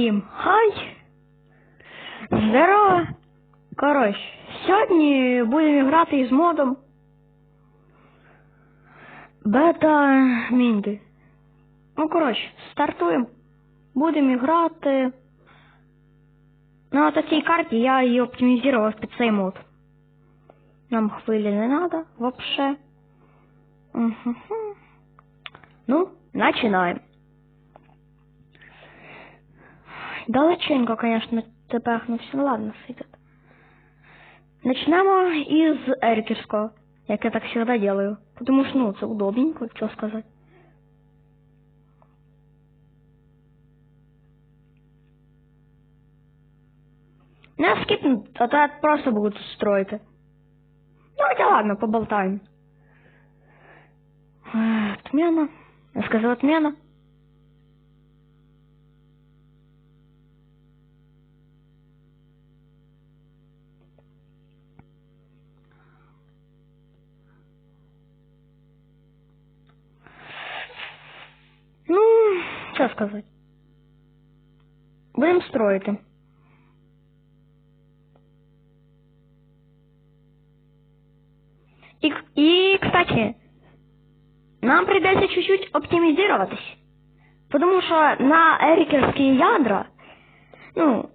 всім хай! Здорово! Коротше, сьогодні будемо грати із модом Бета Мінди. Ну, коротше, стартуємо. Будемо грати. Ну, от цій карті я її оптимізував під цей мод. Нам хвилі не надо вообще. Угу. Ну, начинаем. Далеченько, конечно, тепер, ну все, ладно, сойдет. Начнемо із Еркерского, як я так всегда делаю. Потому что, ну, це удобненько, что сказать. Не скипну, а то просто буду тут строїти. Ну, хотя ладно, поболтаем. Отмена. Я сказал отмена. Що сказати? Будемо строїти. И, и, кстати, нам придется чуть-чуть оптимизироваться. Потому что на эрикерские ядра, ну,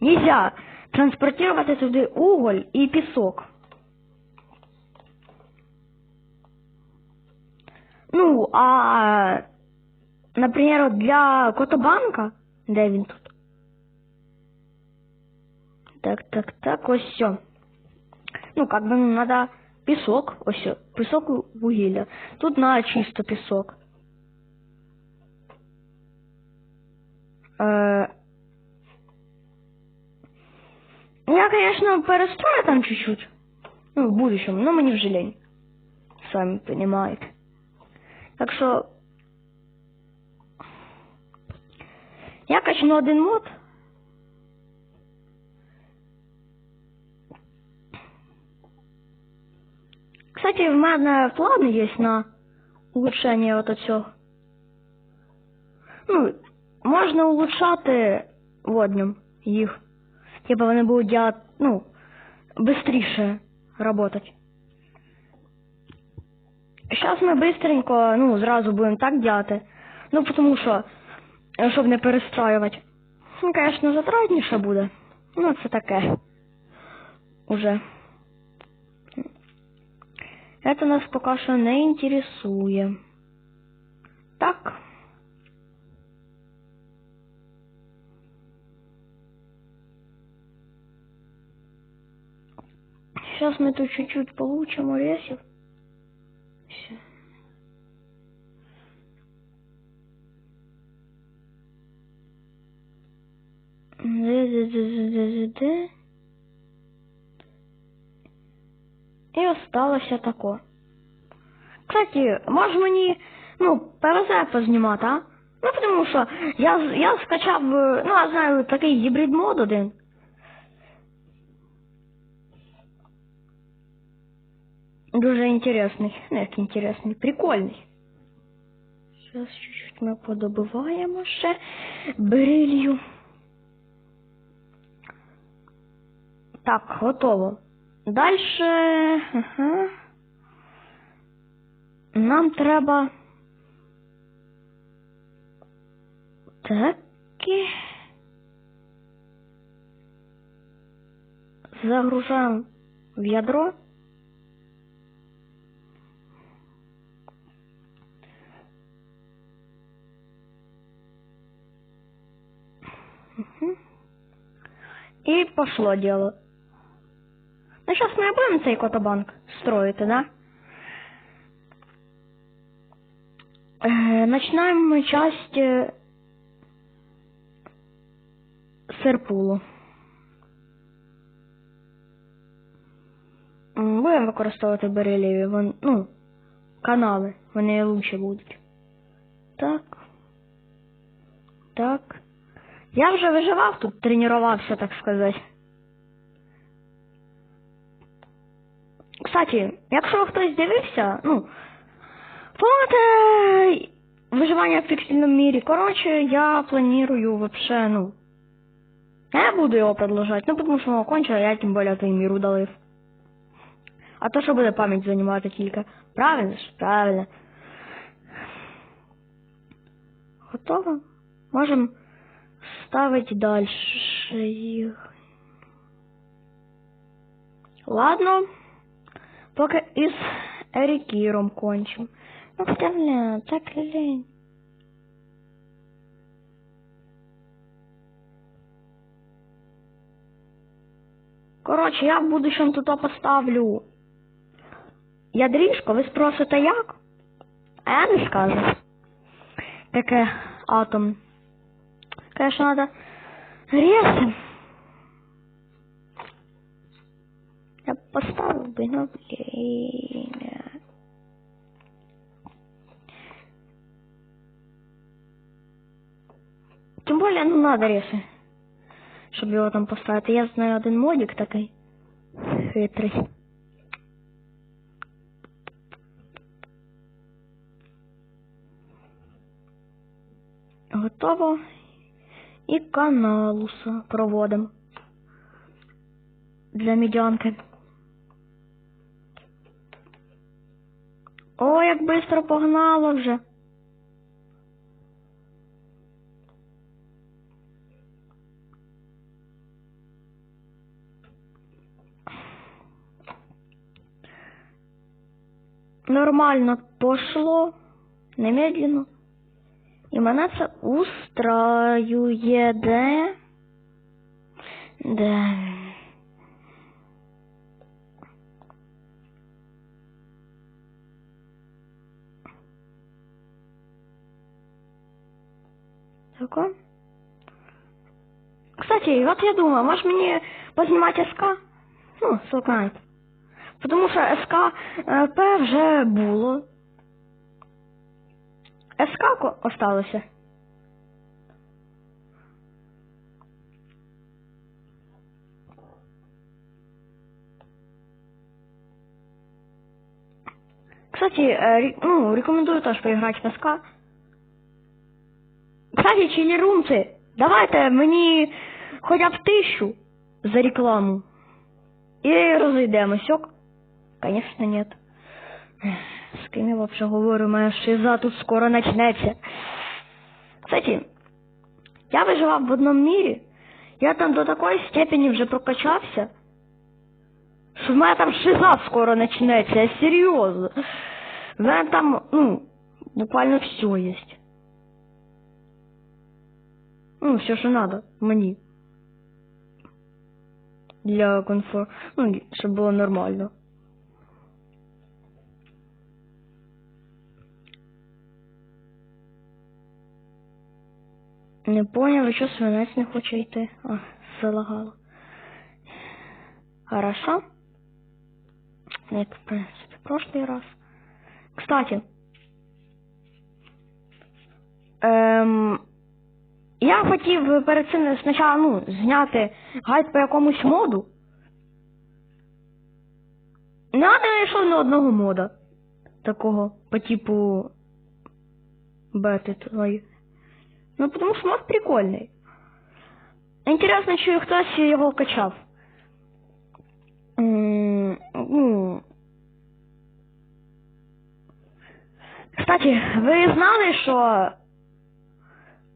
нельзя транспортировать туда уголь и песок. Ну, а, например, вот для Котобанка, де він тут? Так, так, так, ось все. Ну, как бы ну, надо песок, ось все, песок і вугілля. Тут на чисто песок. Е, я, конечно, перестрою там чуть-чуть. Ну, в будущем, но мне вже лень. Сами понимаете. Так що я качну один мод. Кстати, в мене план є на улучшення от цього. Ну, можна улучшати воднем їх. Типа вони будуть делать, ну, быстріше работать. Сейчас ми быстренько, ну, зразу будемо так делати. Ну, потому що, щоб не перестроювати. Ну, конечно, затратніше буде. Ну, це таке. Уже. Это нас пока что не интересует. Так. Сейчас мы тут чуть-чуть получим уресив. І осталося тако. Кстати, може мені, ну, ПВЗ познімати, а? Ну, тому що я, я скачав, е, ну, я знаю, такий гібрид мод один. Дуже інтересний. Ну, як інтересний, прикольний. Зараз чуть-чуть ми подобиваємо ще брилью. Так, готово. Дальше. Ага. Нам треба. Так. Загружаем в ядро. Угу. И пошло дело. Ну, сейчас ми будемо цей котобанк строїти, да? Е, Начинаем ми часть е, серпулу. Будемо використовувати береліві, вон, ну, канали, вони лучше будуть. Так. Так. Я вже виживав тут, тренувався, так сказати. Кстати, якщо хтось дивився, ну, помните выживание в пиксельном мире. Короче, я планирую вообще, ну... Я буду его продолжать, ну потому что он окончил, а я тем более той мир удалив. А то, що буде пам'ять займати тільки. Правильно ж? Правильно. Готово? Можемо ставити далі їх. Ладно. Поки із Ерікіром кончим. Ну, хоча, бля, так лень. Коротше, я в будущем тут поставлю ядрішко, ви спросите як? А я не скажу. Таке атом. Конечно, надо резко. Поставил бы на время. Тем более, ну надо резко. Щоб його там поставити. Я знаю один модик такий хитрий. Готово. І каналуса проводимо для мідянки. О, як швидко погнало вже. Нормально пошло, немедленно. І мене це устраює, де? Де? Кстати, вот я думаю, может мне познимать СК? Ну, Слокнайт. Потому що СК П вже було. СК осталося. Кстати, э, ну, рекомендую тоже поиграть в СК. Кстати, чилірумці, давайте мені хоча б тисячу за рекламу. І розійдемось, ок? Конечно, нет. З ким я вообще говорю, моя шиза тут скоро начнеться. Кстати, я виживав в одному мірі, я там до такої степені вже прокачався, що в мене там шиза скоро начнеться, я серйозно. В мене там, ну, буквально все есть. Ну, все, що надо, мені. Для комфорту, ну, щоб було нормально. Не понял, що свинець не хоче йти. А, залагало. Хорошо. Як, в принципі, прошлый раз. Кстати. Ем, я хотів перед цим спочатку ну, зняти гайд по якомусь моду. Ну, не знайшов ні одного мода. Такого по типу бети твої. Ну, потому что мод прикольный. Интересно, чи хтось його качав. Ну. Кстати, ви знали, що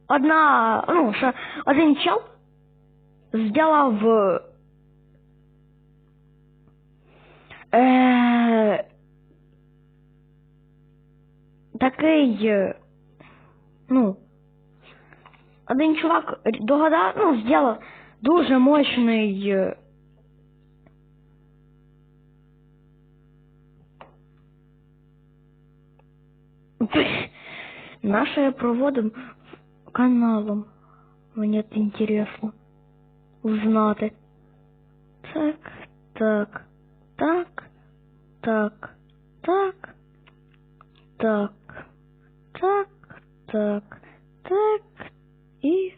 одна, ну, що один чел зробив е, такий, е, ну, один чувак догадав, ну, зробив дуже мощний. е, Наше проводим каналом. Мені це інтересно узнати. Так, так, так, так, так, так, так, так, так, и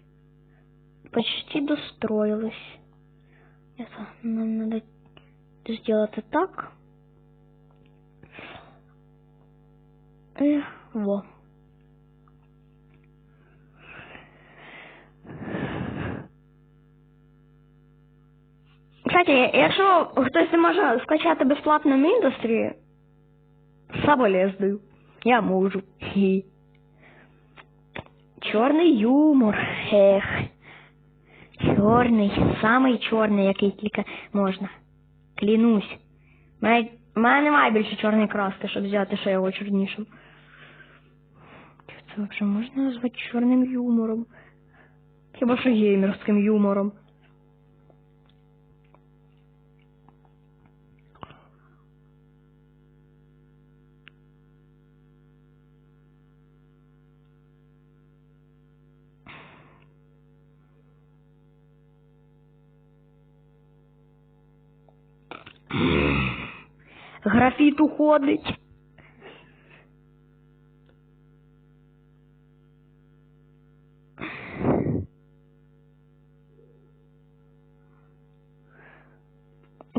почти достроилась. Это нам надо сделать и так. И во. Кстати, якщо хтось не може скачати безплатно в індустрії, соболезную. Я можу. Хі. Чорний юмор. Ех. Чорний, самий чорний, який тільки можна. Клянусь. У мене немає більше чорної краски, щоб взяти ще його чорнішим. Це взагалі можна назвати чорним юмором? Хіба що геймерським юмором. Графіт уходить.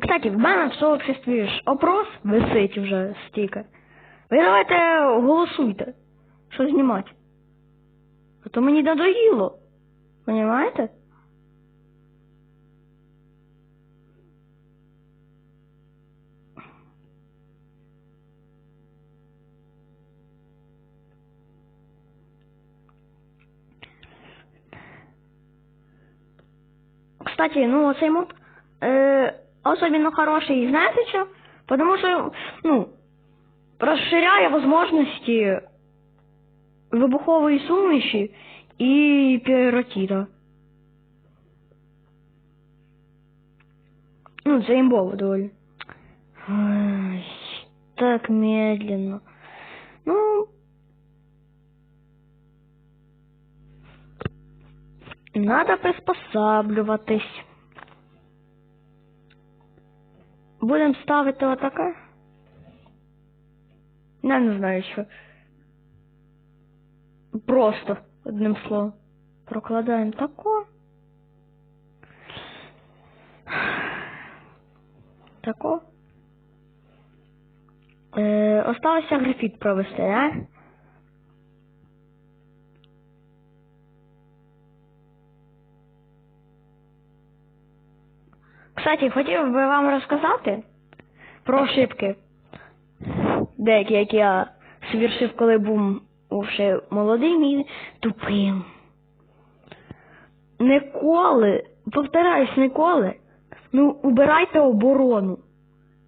Кстати, в мене в сообществі ж опрос висить вже стільки. Ви давайте голосуйте, що знімати. А то мені надоїло. Понимаєте? Кстати, ну цей э, особенно хороший, знаете что? Потому что, ну, расширяя возможности вибухової суміші і піротіта. Ну, це імбово доволі. Ай, так медленно. Ну, Надо приспосаблюватись. Будемо ставити отаке? Я не знаю що. Просто одним словом. Прокладаємо тако. Тако. Е, осталося графіт провести, а? Кстати, хотів би вам розказати про ошибки, деякі, які я совершив, коли був ще молодим і тупим. Ніколи, повторяюсь, ніколи, ну, убирайте оборону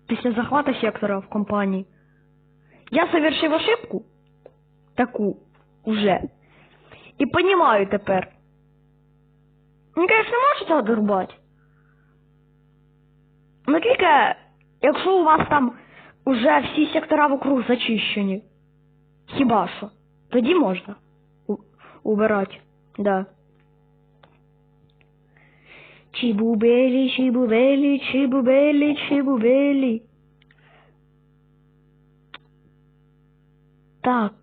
після захвату сектора в компанії. Я совершив ошибку таку уже. І понімаю тепер. Ну, конечно, можете одрубати. Ну тільки, якщо у вас там уже всі сектора вокруг зачищені, хіба що, тоді можна убирати, да. Чібубелі, чібубелі, чібубелі, чібубелі. Так.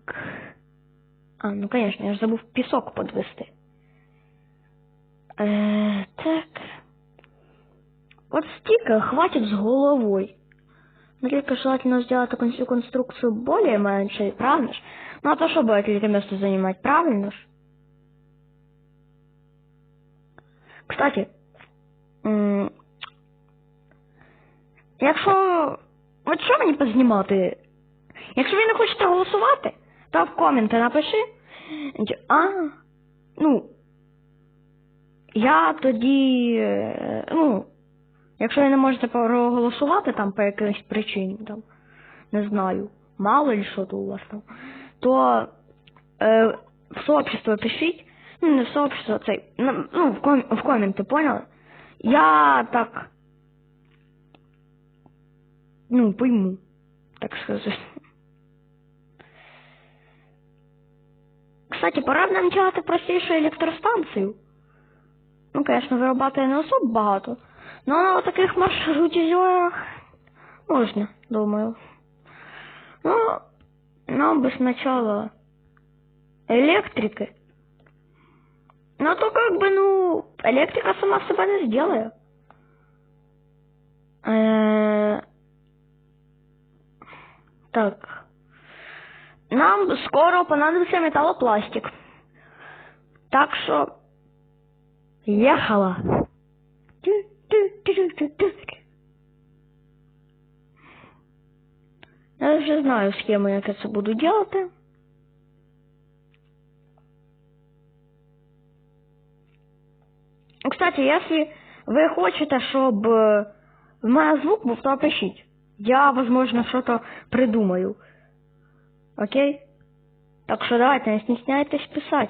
А, ну конечно, я ж забув пісок подвести. Е, так. Вот стика хватит с головой. Но желательно сделать такую конструкцию более меньшей, правда ж? Ну а то что будет это место занимать, правильно ж? Кстати, якщо... От що мені познімати? Якщо ви не хочете голосувати, то в коменти напиши. А, ну, я тоді, е, ну, Якщо ви не можете проголосувати там по якихось причині, там, не знаю, мало ли що то у вас там, то е, в сообщество пишіть, ну не в сообщество, цей, ну, в, ком, в коменти, поняли? Я так, ну, пойму, так сказати. Кстати, пора б нам делати простішу електростанцію. Ну, конечно, вирабатує не особо багато. Но на таких маршрутизерах можно, думаю. Ну, нам бы сначала электрикой. Но то как бы, ну, электрика сама себя не сделает. Э, Так. Нам скоро понадобится металлопластик. Так что... Ехала. жити. Я вже знаю с кем я це буду делать. Кстати, если вы хочете, чтобы в мене звук был, то пишіть. Я, возможно, что-то придумаю. Окей? Так что давайте, не стесняйтесь писать.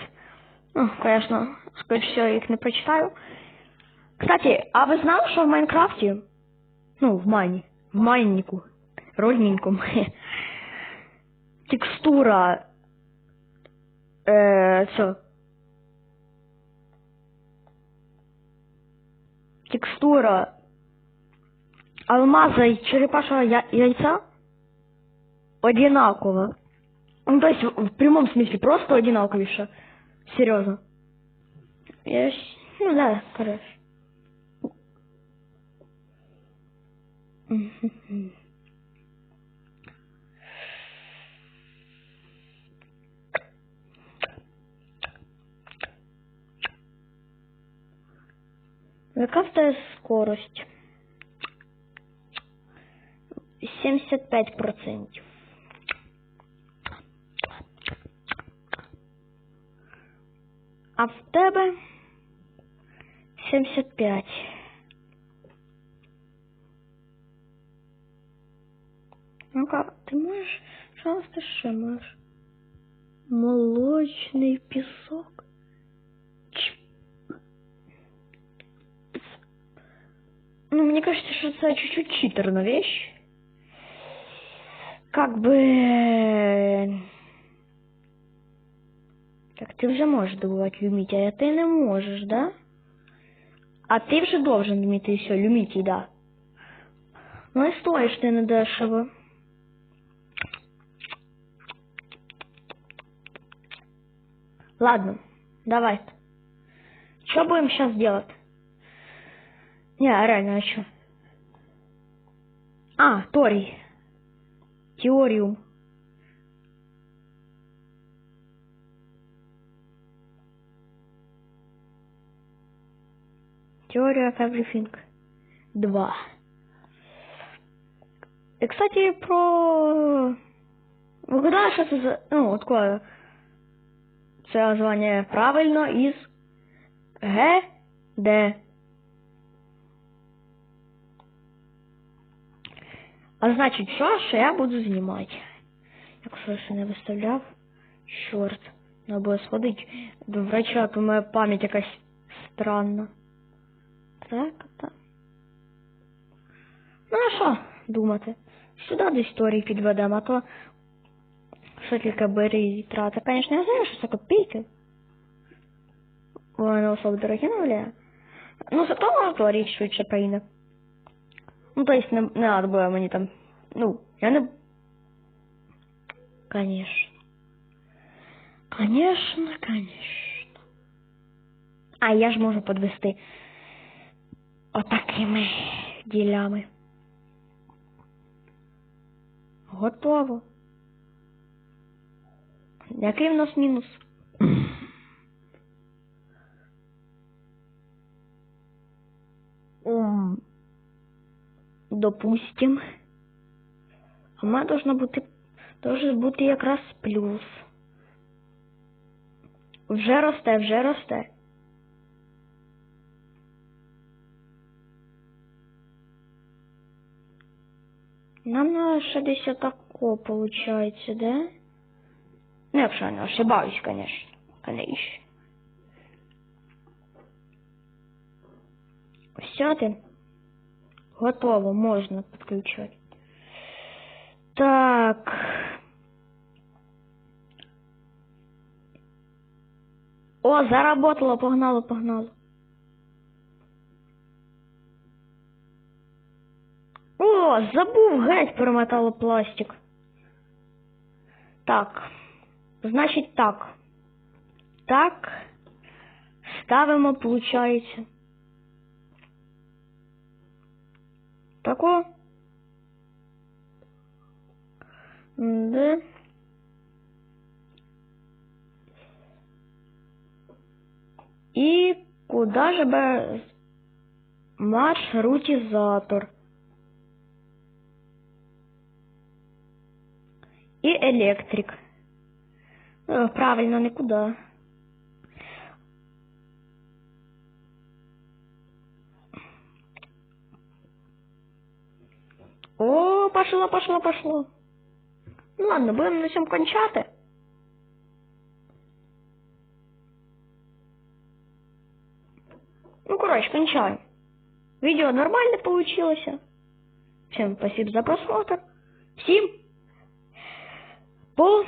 Ну, конечно, скорее всего, я их не прочитаю. Кстати, а ви знали, що в Майнкрафті, ну, в Майні, в Майннику, родненькому, текстура, е, це, текстура алмаза и черепашьего яйца одинакова. Ну, то есть, в прямом смысле, просто одинаковейше. Серьезно. Я... Ну, да, короче. Яка в тебе скорость? 75%. А в тебе 75. можеш, що ти ще можеш? Молочний пісок. Ч- Ну, мне кажется, что это чуть-чуть читерная вещь. Как бы... Так, ты уже можешь добывать люмитий, а ты не можешь, да? А ты вже должен вміти все, люмитий, да. Ну і стоїш ти недешево. Ладно, давай. Что будем сейчас делать? Не, а реально, а что? А, Торий. Теориум. Теория of everything. Два. И, кстати, про... Угадай, что это за... Ну, такое... Це название правильно із Г, Д. А значить, що, що я буду знімати? Якщо я ще не виставляв, чорт, треба буде сходити до врача, то моя пам'ять якась странна. Так, так. Ну а що думати? Сюди до історії підведемо, а то що бери трата. Звісно, я знаю, що це копійки. Воно особо дорогі не валяє. Ну, зато можна говорити швидше прийде. Ну, то есть, не, надо было мне там... Ну, я не... Конечно. Конечно, конечно. А я ж можу подвести отакими ділями. Готово. Який в нас мінус? Допустим. У мене должно бути, должен бути якраз плюс. Вже росте, вже росте. Нам ще десь отако получается, да? Ну, якщо я не ошибаюсь, конечно. Конечно. Все Готово, можна підключати. Так. О, заработало, погнало, погнало. О, забув геть про металопластик. Так. Значить так. Так. Ставимо, получається. Тако. Да. І куда же без маршрутизатор? і електрик. Е, Правильно, нікуди. О, пошло, пошло, пошло. Ну ладно, будемо на цьому кончати. Ну, короче, кончаем. Видео нормально получилось. Всем спасибо за просмотр. Всем по